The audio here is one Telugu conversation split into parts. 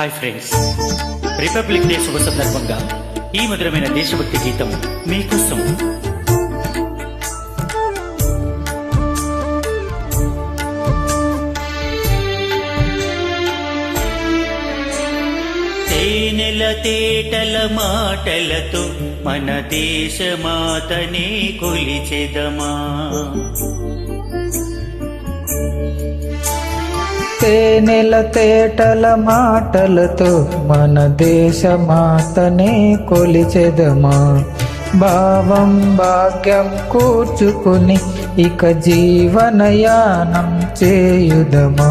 హాయ్ ఫ్రెండ్స్ రిపబ్లిక్ డే శుభ సందర్భంగా ఈ మధురమైన దేశభక్తి గీతం మీకోసం. తేనెల తేటల మాటలతో మన దేశమాతనే కొలిచెదమా? తేనెల తేటల మాటలతో మన దేశ మాతనే కొలిచెదమా? భావం భాగ్యం కూర్చుకుని ఇక జీవనయానం చేయుదమా?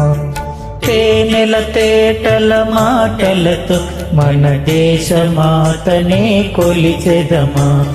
తేనెల తేటల మాటలతో మన దేశ మాతనే కొలిచెదమా?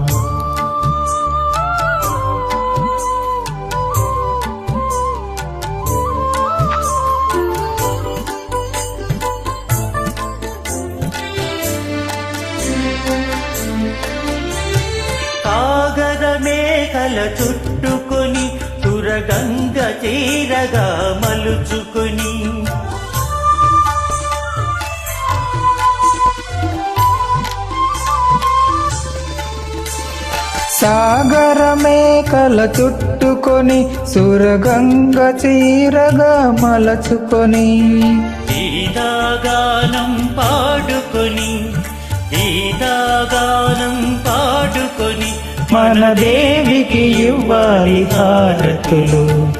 మేఘల చుట్టుకొని తురగంగ తీరగా మలుచుకొని. సాగర మేకల చుట్టుకొని సురగంగ చీరగా మలచుకొని. గీతాగానం పాడుకొని గీతాగానం పాడుకొని. మన దేవికి ఇవ్వాలి హారతులు.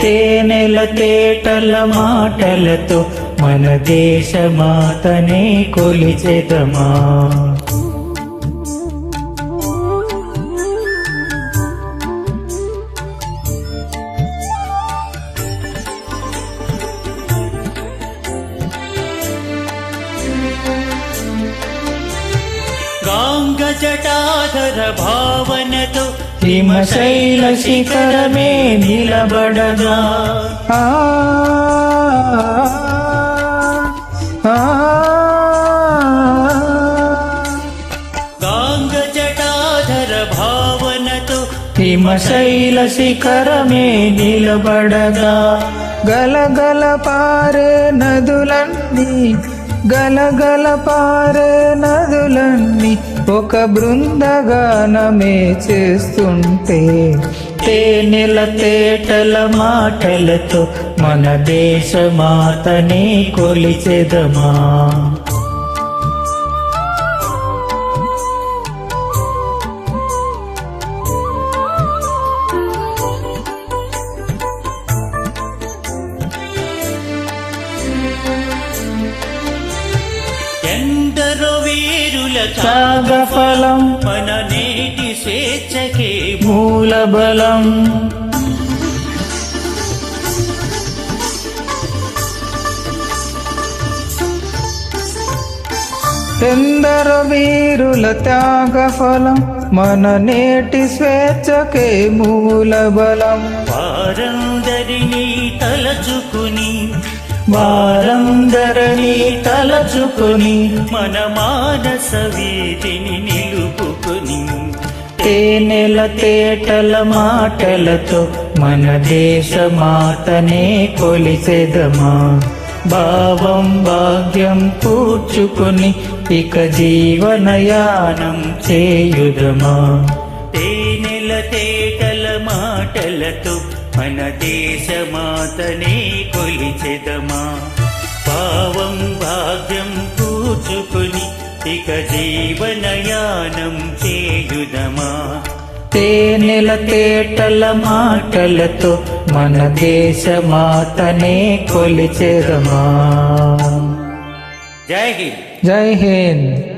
తేనెల తేటల మాటలతో మన దేశమాతనే కొలిచెదమా? గాంగ జటాధర భావనతో హిమశైల శిఖరమే నిలబడగా. ఆ, గాంగ జటాధర భావనతో హిమశైల శిఖరమే నిలబడగా. గలగల పారే నదులన్నీ గలగల పారే నదులన్నీ ఒక బృందగానమే చేస్తుంటే. తేనెల తేటల మాటలతో మన దేశమాతనే కొలిచెదమా? వీరుల త్యాగఫలం మన నేటి స్వేచ్ఛకే మూలబలం ఎందరో వీరుల త్యాగఫలం మన నేటి స్వేచ్ఛకే మూలబలం వారందరినీ తలచుకుని వారందరినీ తలచుకొని మన మానస వీధిని నిలుపుకొని తేనెల తేటల మాటలతో మన దేశమాతనే కొలిసెదమా? భావం భాగ్యం కూర్చుకొని ఇక జీవనయానం చేయుదమా? తేనెల తేటల మాటలతో మన దేశమాతనే కొలిచెదమా? పావం భాగ్యం కూచుకుని ఇక జీవనయానం చేయుదమా? తేనెల తేటల మాటలతో మన దేశమాతనే కొలిచెదమా? జై హింద్. జై హింద్.